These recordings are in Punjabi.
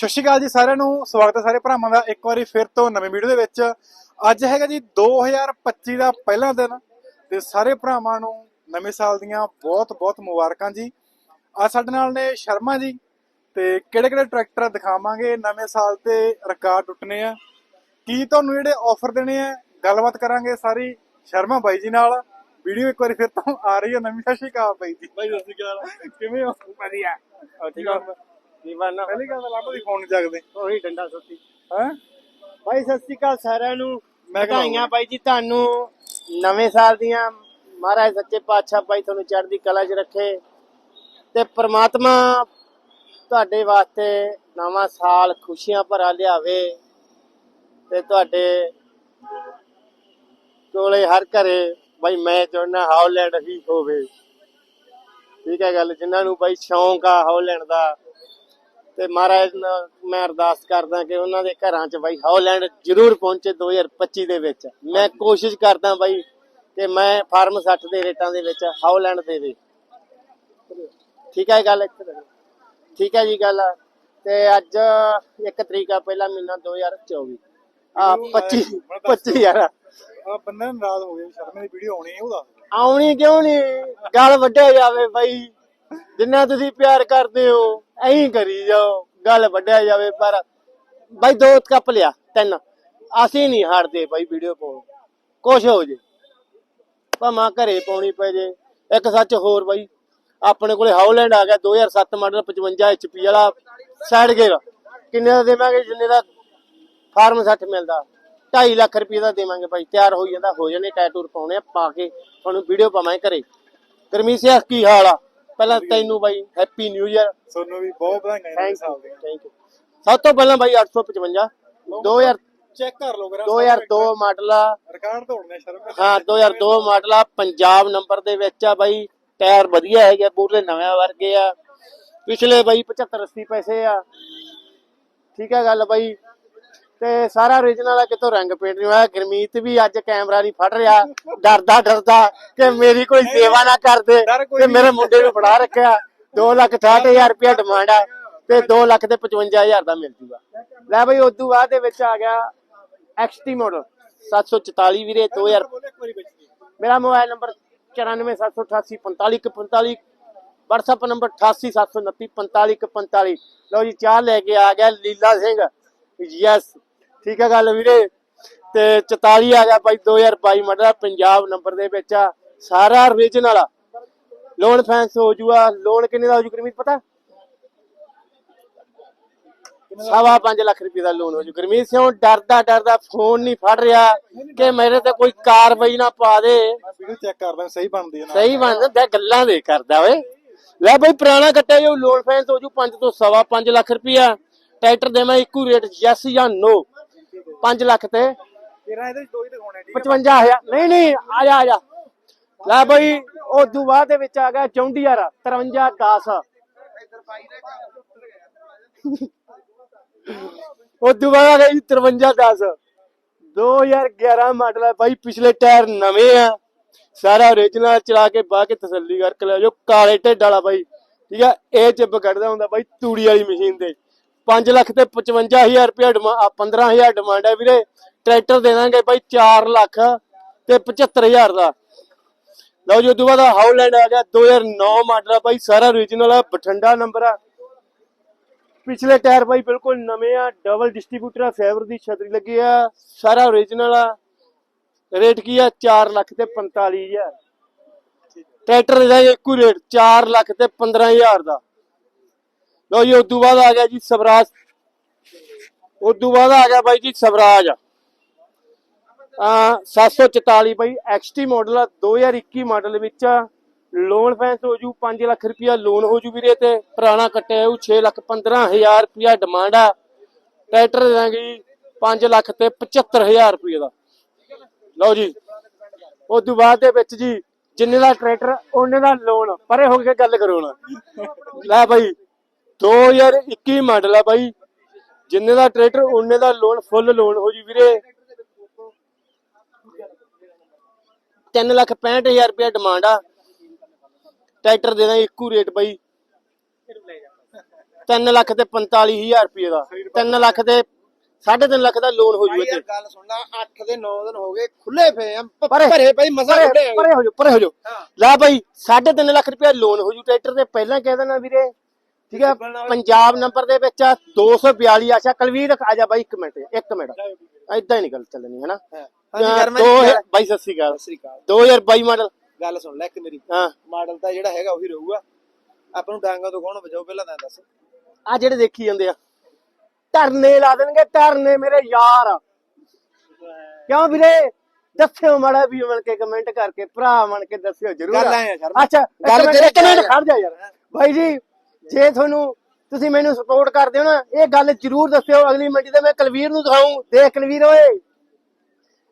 ਸਤਿ ਸ਼੍ਰੀ ਅਕਾਲ ਜੀ ਸਾਰਿਆਂ ਨੂੰ। ਸਵਾਗਤ ਹੈ ਸਾਰੇ ਭਰਾਵਾਂ ਦਾ ਇੱਕ ਵਾਰੀ ਫਿਰ ਤੋਂ ਨਵੀਂ ਵੀਡੀਓ ਦੇ ਵਿੱਚ। ਅੱਜ ਹੈਗਾ ਜੀ 2025 ਦਾ ਪਹਿਲਾ ਦਿਨ ਤੇ ਸਾਰੇ ਭਰਾਵਾਂ ਨੂੰ ਨਵੇਂ ਸਾਲ ਦੀਆਂ ਬਹੁਤ ਬਹੁਤ ਮੁਬਾਰਕਾਂ ਜੀ। ਅੱਜ ਸਾਡੇ ਨਾਲ ਨੇ ਸ਼ਰਮਾ ਜੀ ਤੇ ਕਿਹੜੇ ਕਿਹੜੇ ਟਰੈਕਟਰ ਦਿਖਾਵਾਂਗੇ ਨਵੇਂ ਸਾਲ ਤੇ ਰਿਕਾਰਡ ਟੁੱਟਨੇ ਆ। ਕੀ ਤੁਹਾਨੂੰ ਜਿਹੜੇ ਆਫਰ ਦੇਣੇ ਆ ਗੱਲਬਾਤ ਕਰਾਂਗੇ ਸਾਰੀ। ਸ਼ਰਮਾ ਬਾਈ ਜੀ ਨਾਲ ਵੀਡੀਓ ਇੱਕ ਵਾਰੀ ਫਿਰ ਤੋਂ ਆ ਰਹੀ ਹੈ ਨਵੀਂ। ਸਤਿ ਸ਼੍ਰੀ ਅਕਾਲ ਬਾਈ ਜੀ। ਬਾਈ ਸਤਿ ਸ਼੍ਰੀ ਅਕਾਲ। ਕਿਵੇਂ ਹੋ? ਵਧੀਆ। ਠੀਕ ਆ ਕੀ ਬਣਨਾ ਪਹਿਲੀ ਗੱਲ ਤਾਂ ਲੱਭ ਦੀ ਫੋਨ ਚੱਕਦੇ। ਉਹੀ ਡੰਡਾ ਸੁੱਤੀ। ਹੈ? ਭਾਈ ਸਤਿ ਸ਼੍ਰੀ ਅਕਾਲ ਸਾਰਿਆਂ ਨੂੰ। ਮੈਂ ਵਧਾਈਆਂ ਭਾਈ ਜੀ ਤੁਹਾਨੂੰ। ਨਵੇਂ ਸਾਲ ਦੀਆਂ ਮਹਾਰਾਜ ਸੱਚੇ ਪਾਤਸ਼ਾਹ ਭਾਈ ਤੁਹਾਨੂੰ ਚੜ੍ਹਦੀ ਕਲਾ 'ਚ ਰੱਖੇ। ਤੇ ਪ੍ਰਮਾਤਮਾ ਤੁਹਾਡੇ ਵਾਸਤੇ ਨਵਾਂ ਸਾਲ ਖੁਸ਼ੀਆਂ ਭਰਾ ਲਿਆਵੇ। ਤੇ ਤੁਹਾਡੇ ਕੋਲੇ ਹਰ ਘਰੇ ਭਾਈ ਮੈਂ ਚਾਹੁੰਦਾ ਹਾਲੈਂਡ ਹੀ ਹੋਵੇ। ਠੀਕ ਹੈ ਗੱਲ ਜਿਨ੍ਹਾਂ ਨੂੰ ਭਾਈ ਸ਼ੌਂਕ ਆ ਹਾਲੈਂਡ ਦਾ। ਤੇ ਮਹਾਰਾਜ ਨਾਲ ਮੈਂ ਅਰਦਾਸ ਕਰਦਾ ਕਿ ਉਹਨਾਂ ਦੇ ਘਰਾਂ 'ਚ ਬਾਈ ਹਾਲੈਂਡ ਜ਼ਰੂਰ ਪਹੁੰਚੇ 2025 ਦੇ ਵਿੱਚ। ਮੈਂ ਕੋਸ਼ਿਸ਼ ਕਰਦਾ ਬਾਈ ਕਿ ਮੈਂ ਫਾਰਮ 60 ਦੇ ਰੇਟਾਂ ਦੇ ਵਿੱਚ ਹਾਲੈਂਡ ਦੇਵੇ ਠੀਕ ਹੈ ਗੱਲ। ਠੀਕ ਹੈ ਜੀ ਗੱਲ। ਤੇ ਅੱਜ 1 ਤਰੀਕ ਆ ਪਹਿਲਾ ਮਹੀਨਾ 2024 ਆ 25 25 ਯਾਰ ਆ ਬੰਦੇ ਨਾਰਾਜ਼ ਹੋ ਵੀ ਸ਼ਰਮੇ ਦੀ ਵੀਡੀਓ ਆਉਣੀ ਹੈ ਉਹਦਾ ਆਉਣੀ ਕਿਉਂ ਨਹੀਂ? ਗੱਲ ਵੱਡਿਆ ਜਾਵੇ ਬਾਈ। ਜਿੰਨਾ ਤੁਸੀਂ ਪਿਆਰ ਕਰਦੇ ਹੋ ਐਂ ਕਰੀ ਜਾਓ, ਗੱਲ ਵੱਡਿਆ ਜਾਵੇ, ਪਰ ਬਾਈ ਦੋ ਕੱਪ ਲਿਆ, ਤਿੰਨ। ਅਸੀਂ ਨਹੀਂ ਹਟਦੇ ਬਾਈ ਵੀਡੀਓ ਪਾਉਣ। ਕੁਛ ਹੋ ਜੇ। ਭਾਵਾਂ ਘਰੇ ਪਾਉਣੀ ਪੈ ਜੇ। ਇੱਕ ਸੱਚ ਹੋਰ ਬਾਈ, ਆਪਣੇ ਕੋਲੇ ਹਾਊਲੈਂਡ ਆ ਗਿਆ 2007 ਮਾਡਲ 55 HP ਵਾਲਾ ਸਾਈਡ ਗੇਅਰ ਕਿੰਨੇ ਦਾ ਦੇਵਾਂਗੇ? ਜਿੰਨੇ ਦਾ ਫਾਰਮ 60 ਮਿਲਦਾ। 2.5 ਲੱਖ ਰੁਪਏ ਦਾ ਦੇਵਾਂਗੇ ਭਾਈ ਤਿਆਰ ਹੋਈ ਜਾਂਦਾ, ਹੋ ਜਾਣੇ ਟੈਟੂਰ ਪਾਉਣੇ ਆ, ਪਾ ਕੇ ਤੁਹਾਨੂੰ ਵੀਡੀਓ ਪਾਵਾਂਗੇ ਘਰੇ। ਗਰਮੀਸਿਆ ਕੀ ਹਾਲ ਆ। ਪਹਿਲਾਂ ਤੈਨੂੰ ਬਾਈ ਹੈਪੀ ਨਿਊ ਇਅਰ ਤੁਹਾਨੂੰ ਵੀ ਬਹੁਤ ਵਧਾਈਆਂ ਸਾਲ ਦੀਆਂ। ਥੈਂਕ ਯੂ ਸਭ ਤੋਂ ਪਹਿਲਾਂ ਬਾਈ 855 2000 ਚੈੱਕ ਕਰ ਲਓ ਕਰਾ। 2002 ਮਾਡਲ ਆ। ਰਿਕਾਰਡ ਤੋੜਨੇ ਸ਼ਰਮੇ ਹਾਂ 2002 ਮਾਡਲ ਆ। ਪੰਜਾਬ ਨੰਬਰ ਦੇ ਵਿੱਚ ਆ ਬਾਈ। ਟਾਇਰ ਵਧੀਆ ਹੈਗੇ ਬੂਟਲੇ ਨਵੇਂ ਵਰਗੇ ਆ। ਪਿਛਲੇ ਬਾਈ 75 80 ਪੈਸੇ ਆ। ਠੀਕ ਹੈ ਗੱਲ ਬਾਈ। ਤੇ ਸਾਰਾ origignal ਆ ਕਿਤੋਂ ਰੰਗ ਪੇਂਟ ਨਹੀਂ ਹੋਇਆ ਗਰਮੀਤ ਵੀ ਅੱਜ ਕੈਮਰਾ ਨਹੀਂ ਫੜ ਰਿਹਾ। ਡਰਦਾ ਡਰਦਾ ਕਿ ਮੇਰੀ ਕੋਈ ਸੇਵਾ ਨਾ ਕਰ ਦੇ ਤੇ। ਮੇਰੇ ਮੁੰਡੇ ਨੂੰ ਫੜਾ ਰੱਖਿਆ। 2 ਲੱਖ 68000 ਰੁਪਇਆ ਡਿਮਾਂਡ ਆ ਤੇ 2 ਲੱਖ ਤੇ 55000 ਦਾ ਮਿਲ ਜੂਗਾ। ਲੈ ਬਾਈ ਉਦੋਂ ਬਾਅਦ ਦੇ ਵਿੱਚ ਆ ਗਿਆ XT ਮਾਡਲ 744 ਵੀਰੇ 2000 ਬੋਲੇ ਇੱਕ ਵਾਰੀ ਬੱਚੀ। ਮੇਰਾ ਮੋਬਾਈਲ ਨੰਬਰ 9478845145 WhatsApp ਨੰਬਰ 8879455145 ਲਓ ਜੀ ਚਾਹ ਲੈ ਕੇ ਆ ਗਿਆ ਲੀਲਾ ਸਿੰਘ। ਯੈਸ ਠੀਕ ਹੈ ਗੱਲ ਵੀਰੇ। ਤੇ 44 ਆ ਗਿਆ ਭਾਈ 2022 ਮਾਡਲ ਪੰਜਾਬ ਨੰਬਰ ਦੇ ਵਿੱਚ ਆ ਸਾਰਾ ਰੀਜਨਲ ਆ। ਲੋਨ ਫੈਂਸ ਹੋ ਜੂਆ ਲੋਨ ਕਿੰਨੇ ਦਾ ਹੋ ਜੂ ਗੁਰਮੀਤ ਪਤਾ? ਸਵਾ 5 ਲੱਖ ਰੁਪਏ ਦਾ ਲੋਨ ਹੋ ਜੂ। ਗੁਰਮੀਤ ਸਿੰਘ ਡਰਦਾ ਡਰਦਾ ਫੋਨ ਨਹੀਂ ਫੜ ਰਿਹਾ ਕਿ ਮੇਰੇ ਤੇ ਕੋਈ ਕਾਰਵਾਈ ਨਾ ਪਾ ਦੇ। ਮੈਂ ਵੀਡੀਓ ਚੈੱਕ ਕਰਦਾ ਸਹੀ ਬਣਦੀ ਹੈ ਨਾ। ਸਹੀ ਬਣਦਾ ਗੱਲਾਂ ਦੇ ਕਰਦਾ ਓਏ। ਲੈ ਬਈ ਪੁਰਾਣਾ ਕੱਟਿਆ ਜੋ ਲੋਨ ਫੈਂਸ ਹੋ ਜੂ 5 ਤੋਂ ਸਵਾ 5 ਲੱਖ ਰੁਪਇਆ। ਟਰੈਕਟਰ ਦੇਵਾਂ ਇੱਕੋ ਰੇਟ ਯੈਸ ਜਾਂ ਨੋ 5 ਲੱਖ ਤੇ। ਤੇਰਾ ਇਹਦੇ ਵਿੱਚ ਦੋ ਹੀ ਦਿਖਾਉਣੇ ਠੀਕ 55000 ਨਹੀਂ ਨਹੀਂ ਆ ਜਾ ਆ ਜਾ। ਲੈ ਬਈ ਉਹ ਬਾਅਦ ਦੇ ਵਿੱਚ ਆ ਗਿਆ ਚੌਂਡੀਆਰ 53 10 ਉਹ ਤੋਂ ਬਾਅਦ ਆ ਗਿਆ ਜੀ 53 10 2011 ਮਾਡਲ ਹੈ ਬਾਈ ਪਿਛਲੇ ਟਾਇਰ ਨਵੇਂ ਆ। ਸਾਰਾ origignal ਚਲਾ ਕੇ ਬਾਹ ਕੇ ਤਸੱਲੀ ਕਰਕੇ ਲੈ ਜੋ ਕਾਲੇ ਢਿੱਡ ਵਾਲਾ ਬਾਈ ਠੀਕ ਆ? ਇਹ ਚਿੱਬ ਕੱਢਦਾ ਹੁੰਦਾ ਬਾਈ ਤੂੜੀ ਵਾਲੀ ਮਸ਼ੀਨ ਤੇ। 5 ਲੱਖ ਤੇ 55000 ਰੁਪਏ 15000 ਡਿਮਾਂਡ ਹੈ ਵੀਰੇ। ਟਰੈਕਟਰ ਦੇ ਦਾਂਗੇ ਬਾਈ 4 ਲੱਖ ਤੇ 75000 ਦਾ। ਲਓ ਜੀ ਉਦੋਂ ਬਾਅਦ ਹਾਉਲੈਂਡ ਆ ਗਿਆ 2009 ਮਾਡਲ ਆ ਬਾਈ, ਸਾਰਾ origignal ਆ, ਬਠਿੰਡਾ ਨੰਬਰ ਆ। ਪਿਛਲੇ ਟਾਇਰ ਬਾਈ ਬਿਲਕੁਲ ਨਵੇਂ ਆ ਡਬਲ ਡਿਸਟ੍ਰੀਬਿਊਟਰ ਆ ਫੇਵਰ ਦੀ ਛਤਰੀ ਲੱਗੀ ਆ, ਸਾਰਾ origignal ਆ। ਰੇਟ ਕੀ ਆ? 4 ਲੱਖ ਤੇ 45000 ਟਰੈਕਟਰ ਦਾ ਇੱਕੋ ਰੇਟ 4 ਲੱਖ ਤੇ 15000 ਦਾ। ਲਓ ਜੀ, ਉਦੋਂ ਬਾਅਦ ਆ ਗਿਆ ਜੀ ਸਵਰਾਜ। ਉਦੋਂ ਬਾਅਦ ਆ ਗਿਆ ਬਾਈ ਜੀ ਸਵਰਾਜ। ਆ 744 ਬਾਈ XT ਮਾਡਲ ਆ 2021 ਮਾਡਲ ਵਿੱਚ ਲੋਨ ਫੈਂਸ ਹੋ ਜੂ 5 ਲੱਖ ਰੁਪਇਆ ਲੋਨ ਹੋ ਜੂ ਵੀਰੇ ਤੇ, ਪੁਰਾਣਾ ਕੱਟਿਆ ਉਹ 6 ਲੱਖ 15000 ਰੁਪਇਆ ਡਿਮਾਂਡ ਆ। ਟਰੈਕਟਰ ਦੇ ਜੀ 5 ਲੱਖ ਤੇ 75000 ਰੁਪਏ ਦਾ। ਲਓ ਜੀ ਉਸ ਤੋਂ ਬਾਅਦ ਦੇ ਵਿੱਚ ਜੀ, ਜਿੰਨੇ ਦਾ ਟਰੈਕਟਰ, ਉਹਨੇ ਦਾ ਲੋਨ ਪਰੇ ਹੋ ਕੇ ਗੱਲ ਕਰੋ ਨਾ ਲੈ ਬਾਈ 2021 ਮਾਡਲ ਆ ਬਾਈ। ਜਿੰਨੇ ਦਾ ਟਰੈਕਟਰ ਉਹਨੇ ਦਾ ਲੋਨ ਫੁੱਲ ਲੋਨ ਹੋ ਜੀ ਵੀਰੇ। 3 ਲੱਖ 65000 ਰੁਪਏ ਡਿਮਾਂਡ ਆ। ਟਰੈਕਟਰ ਦੇ ਦਾਂ ਇੱਕੋ ਰੇਟ ਬਾਈ। 3 ਲੱਖ ਤੇ 45000 ਰੁਪਏ ਦਾ। 3 ਲੱਖ ਤੇ 3.5 ਲੱਖ ਦਾ ਲੋਨ ਹੋ ਭਾਈ ਜੂਗਾ ਯਾਰ ਗੱਲ ਸੁਣ ਲਾ 8 ਦੇ 9 ਦਿਨ ਹੋ ਗਏ ਖੁੱਲੇ ਪਏ ਆ। ਭਰੇ ਭਾਈ ਆ। ਪਰੇ ਹੋ ਜਾ ਪਰੇ ਹੋ ਜਾ। ਲੈ ਬਾਈ 3.5 ਲੱਖ ਰੁਪਏ ਲੋਨ ਹੋ ਜੂ ਟਰੈਕਟਰ ਤੇ। ਪਹਿਲਾਂ ਕਹਿ ਦੇਣਾ ਵੀਰੇ ਠੀਕ ਹੈ ਪੰਜਾਬ ਨੰਬਰ ਦੇ ਵਿੱਚ ਆ 242 ਆਸ਼ਾ ਕਲਵੀਰ ਆ ਜਾ ਬਾਈ 1 ਮਿੰਟ 1 ਮਿੰਟ। ਐਦਾਂ ਹੀ ਨਿਕਲ ਚੱਲਣੀ ਹੈ ਨਾ? ਬਾਈ ਸਤਿ ਸ਼੍ਰੀ ਅਕਾਲ। ਸਤਿ ਸ੍ਰੀ ਅਕਾਲ। 2022 ਮਾਡਲ ਗੱਲ ਸੁਣ ਲੈ ਇੱਕ ਮੇਰੀ। ਹਾਂ। ਮਾਡਲ ਤਾਂ ਜਿਹੜਾ ਹੈਗਾ ਉਹੀ ਰਹੂਗਾ। ਆਪਾਂ ਨੂੰ ਡਾਂਗਾ ਤੋਂ ਕੌਣ ਵਜਾਓ ਪਹਿਲਾਂ ਤਾਂ ਦੱਸ। ਆ ਜਿਹੜੇ ਦੇਖੀ ਜਾਂਦੇ ਆ ਧਰਨੇ ਲਾ ਦੇਣਗੇ ਧਰਨੇ ਮੇਰੇ ਯਾਰ। ਕਿਉਂ ਵੀਰੇ? ਦੱਸਿਓ ਮਾੜਾ ਵੀ ਮਿਲ ਕੇ ਕਮੈਂਟ ਕਰਕੇ ਭਰਾ ਬਣ ਕੇ ਦੱਸਿਓ ਜਰੂਰ। ਗੱਲ ਸ਼ਰਮਾ। ਅੱਛਾ ਗੱਲ ਤੇਰੇ ਇੱਕ ਮਿੰਟ ਚ ਆ। ਖੜ ਜਾ ਯਾਰ। ਭਾਈ ਜੀ ਜੇ ਤੁਹਾਨੂੰ ਤੁਸੀਂ ਮੈਨੂੰ ਸਪੋਰਟ ਕਰਦੇ ਹੋ ਨਾ ਇਹ ਗੱਲ ਜਰੂਰ ਦੱਸਿਓ ਅਗਲੀ ਮੰਡੀ ਤੇ ਮੈਂ ਕਲਵੀਰ ਨੂੰ ਦਿਖਾਉਂ ਦੇਖ ਕਲਵੀਰ ਓਏ।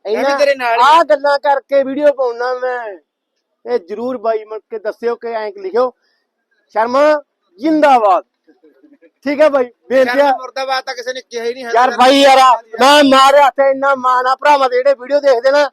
ਵੀ ਤੇਰੇ ਨਾਲ ਹੀ ਆ। ਗੱਲਾਂ ਕਰਕੇ ਵੀਡੀਓ ਪਾਉਣਾ ਮੈਂ। ਇਹ ਜਰੂਰ ਬਾਈ ਮਿਲ ਕੇ ਦੱਸਿਓ ਕਿ ਐਂ ਲਿਖਿਓ। ਸ਼ਰਮਾ ਜਿੰਦਾਬਾਦ। ਠੀਕ ਹੈ ਬਾਈ ਬੇਨਤੀ ਮੁਰਦਾਬਾਦ ਤਾਂ ਕਿਸੇ ਨੇ ਕਿਹਾ ਹੀ ਨਹੀਂ ਹੈ ਯਾਰ ਭਾਈ ਯਾਰ ਮੈਂ ਮਾਰਿਆ ਤੇ ਇੰਨਾ ਮਾਣਾ ਭਰਾਵਾਂ ਦੇ ਜਿਹੜੇ ਵੀਡੀਓ ਦੇਖਦੇ ਨਾ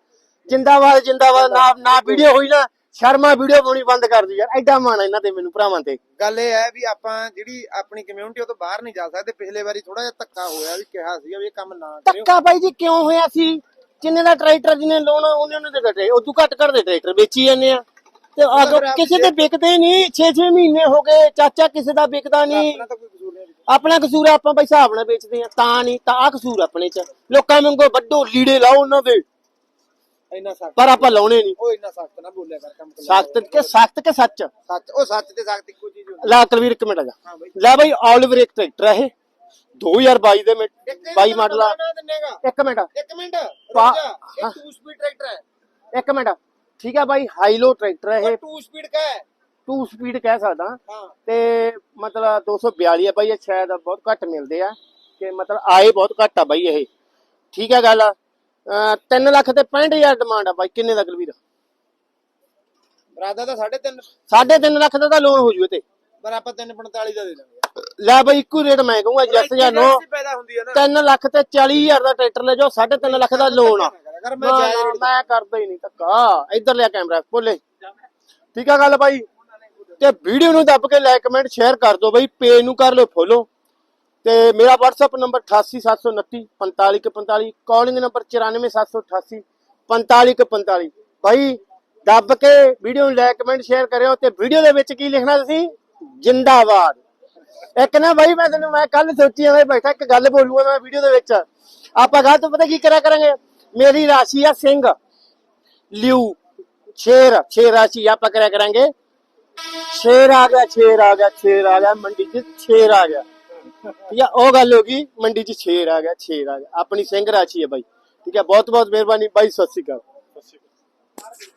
ਜਿੰਦਾਬਾਦ ਜਿੰਦਾਬਾਦ ਨਾ ਨਾ ਵੀਡੀਓ ਹੋਈ ਨਾ ਸ਼ਰਮਾ ਵੀਡੀਓ ਪਾਉਣੀ ਬੰਦ ਕਰ ਦੀ ਯਾਰ ਐਡਾ ਮਾਣਾ ਇਹਨਾਂ ਤੇ ਮੈਨੂੰ ਭਰਾਵਾਂ ਤੇ। ਗੱਲ ਇਹ ਹੈ ਵੀ ਆਪਾਂ ਜਿਹੜੀ ਆਪਣੀ ਕਮਿਊਨਿਟੀ ਉਹ ਤੋਂ ਬਾਹਰ ਨਹੀਂ ਜਾ ਸਕਦੇ। ਪਿਛਲੇ ਵਾਰੀ ਥੋੜਾ ਜਿਹਾ ਧੱਕਾ ਹੋਇਆ ਵੀ ਕਿਹਾ ਸੀਗਾ ਵੀ ਇਹ ਕੰਮ ਨਾ ਕਰਿਓ। ਧੱਕਾ ਬਾਈ ਜੀ ਕਿਉਂ ਹੋਇਆ ਸੀ? ਜਿੰਨੇ ਦਾ ਟਰੈਕਟਰ ਜਿਹਨੇ ਲਾਉਣਾ ਉਹਨੇ ਉਹਨੇ ਦੇ ਟਰੈਕਟਰ ਉਦੋਂ ਘੱਟ ਘੱਟ ਦੇ ਟਰੈਕਟਰ ਵੇਚੀ ਜਾਂਦੇ ਆ। ਤੇ ਆਗੋ ਕਿਸੇ ਦੇ ਵਿਕਦੇ ਨਹੀਂ 6-6 ਮਹੀਨੇ ਹੋ ਗਏ ਚਾਚਾ ਕਿਸੇ ਦਾ ਵਿਕਦਾ ਨਹੀਂ। ਆਪਣਾ ਤਾਂ ਕੋਈ ਕਸੂਰ ਨਹੀਂ ਆਪਣਾ ਕਸੂਰ ਆ, ਆਪਾਂ ਭਾਈ ਹਿਸਾਬ ਨਾਲ ਵੇਚਦੇ ਆ ਤਾਂ ਨਹੀਂ ਤਾਂ ਆ ਕਸੂਰ ਆਪਣੇ ਚ। ਲੋਕਾਂ ਵਾਂਗੂ ਵੱਡੋ ਲੀੜੇ ਲਾਓ ਉਹਨਾਂ ਦੇ। ਇੰਨਾ ਸਖਤ ਪਰ ਆਪਾਂ ਲਾਉਣੇ ਨਹੀਂ। ਉਹ ਇੰਨਾ ਸਖਤ ਨਾ ਬੋਲਿਆ ਕਰ ਕੰਮ ਸਖਤ ਕੇ ਸਖਤ ਕੇ ਸੱਚ? ਸੱਚ ਉਹ ਸੱਚ ਤੇ ਸਖਤ ਇੱਕੋ ਚੀਜ਼ ਹੁੰਦੀ। ਲੈ ਕਲਵੀਰ ਇੱਕ ਮਿੰਟ ਆ ਜਾ। ਬਾਈ। ਲੈ ਬਾਈ ਆਲਿਵਰ ਇੱਕ ਟਰੈਕਟਰ ਹੈ ਇਹ। 2022 ਦੇ 22 ਮਾਡਲ ਆ। ਇੱਕ ਮਿੰਟ। ਇੱਕ ਮਿੰਟ। ਇਹ 2 ਸਪੀਡ ਟਰੈਕਟਰ ਹੈ। ਇੱਕ ਮਿੰਟ। ਠੀਕ ਹੈ ਬਾਈ ਹਾਈਲੋ ਟਰੈਕਟਰ ਹੈ ਇਹ। 2 ਸਪੀਡ ਕਾ ਹੈ। 2 ਸਪੀਡ ਕਹਿ ਸਕਦਾ। ਤੇ ਮਤਲਬ 242 ਹੈ ਬਾਈ ਇਹ ਸ਼ਾਇਦ ਬਹੁਤ ਘੱਟ ਮਿਲਦੇ ਆ। ਕਿ ਮਤਲਬ ਆਏ ਬਹੁਤ ਘੱਟ ਆ ਬਾਈ ਇਹ। ਠੀਕ ਹੈ ਗੱਲ। 3 ਲੱਖ ਤੇ 65000 ਡਿਮਾਂਡ ਆ ਬਾਈ ਕਿੰਨੇ ਦਾ ਕਲਵੀਰ ਬਰਾਦਾ ਤਾਂ 3.5 ਸਾਢੇ ਤਿੰਨ ਲੱਖ ਦਾ ਤਾਂ ਲੋਨ ਹੋ ਜੂ ਤੇ ਪਰ ਆਪਾਂ 3.45 ਦਾ ਦੇ ਦਾਂਗੇ ਲੈ ਬਾਈ ਇੱਕੋ ਰੇਟ ਮੈਂ ਕਹੂੰਗਾ ਯੈਸ ਜਾਂ ਨੋ ਪੈਦਾ ਹੁੰਦੀ ਹੈ ਨਾ। 3 ਲੱਖ ਤੇ 40000 ਦਾ ਟਰੈਕਟਰ ਲੈ ਜਾਓ 3.5 ਲੱਖ ਦਾ ਲੋਨ ਆ। ਮੈਂ ਕਰਦਾ ਹੀ ਨਹੀਂ ਧੱਕਾ। ਇੱਧਰ ਲਿਆ ਕੈਮਰਾ ਬੋਲੇ। ਠੀਕ ਆ ਗੱਲ ਬਾਈ। ਤੇ ਵੀਡੀਓ ਨੂੰ ਦੱਬ ਕੇ ਲਾਈਕ ਕਮੈਂਟ ਸ਼ੇਅਰ ਕਰ ਦਿਓ ਬਾਈ ਪੇਜ ਨੂੰ ਕਰ ਲਿਓ ਫੋਲੋ ਤੇ ਮੇਰਾ WhatsApp ਨੰਬਰ 88729 4545 ਕਾਲਿੰਗ ਨੰਬਰ 94788 4545 ਭਾਈ ਦੱਬ ਕੇ ਵੀਡੀਓ ਨੂੰ ਲਾਈਕ ਕਮੈਂਟ ਸ਼ੇਅਰ ਕਰਿਓ ਤੇ ਵੀਡੀਓ ਦੇ ਵਿੱਚ ਕੀ ਲਿਖਣਾ ਤੁਸੀਂ? ਜਿੰਦਾਬਾਦ। ਇੱਕ ਨਾ ਬਾਈ, ਮੈਂ ਤੈਨੂੰ ਮੈਂ ਕੱਲ ਸੋਚੀ ਜਾਂਦਾ ਬੈਠਾ ਇੱਕ ਗੱਲ ਬੋਲੂਗਾ ਮੈਂ ਵੀਡੀਓ ਦੇ ਵਿੱਚ। ਆਪਾਂ ਗੱਲ ਤੋਂ ਪਤਾ ਕੀ ਕਰਿਆ ਕਰਾਂਗੇ? ਮੇਰੀ ਰਾਸ਼ੀ ਆ ਸਿੰਘ। ਲਿਊ। ਸ਼ੇਰ ਸ਼ੇਰ ਰਾਸ਼ੀ ਆਪਾਂ ਕਰਿਆ ਕਰਾਂਗੇ। ਸ਼ੇਰ ਆ ਗਿਆ, ਛੇਰ ਆ ਗਿਆ, ਛੇਰ ਆ ਗਿਆ, ਮੰਡੀ 'ਚ ਛੇਰ ਆ ਗਿਆ। ਠੀਕ ਹੈ ਉਹ ਗੱਲ ਹੋ ਗਈ, ਮੰਡੀ 'ਚ ਸ਼ੇਰ ਆ ਗਿਆ, ਸ਼ੇਰ ਆ ਗਿਆ। ਆਪਣੀ ਸਿੰਘ ਰਾਸ਼ੀ ਹੈ ਬਾਈ। ਠੀਕ ਹੈ ਬਹੁਤ ਬਹੁਤ ਮਿਹਰਬਾਨੀ। ਬਾਈ, ਸਤਿ ਸ੍ਰੀ ਅਕਾਲ। ਸਤਿ ਸ਼੍ਰੀ ਅਕਾਲ।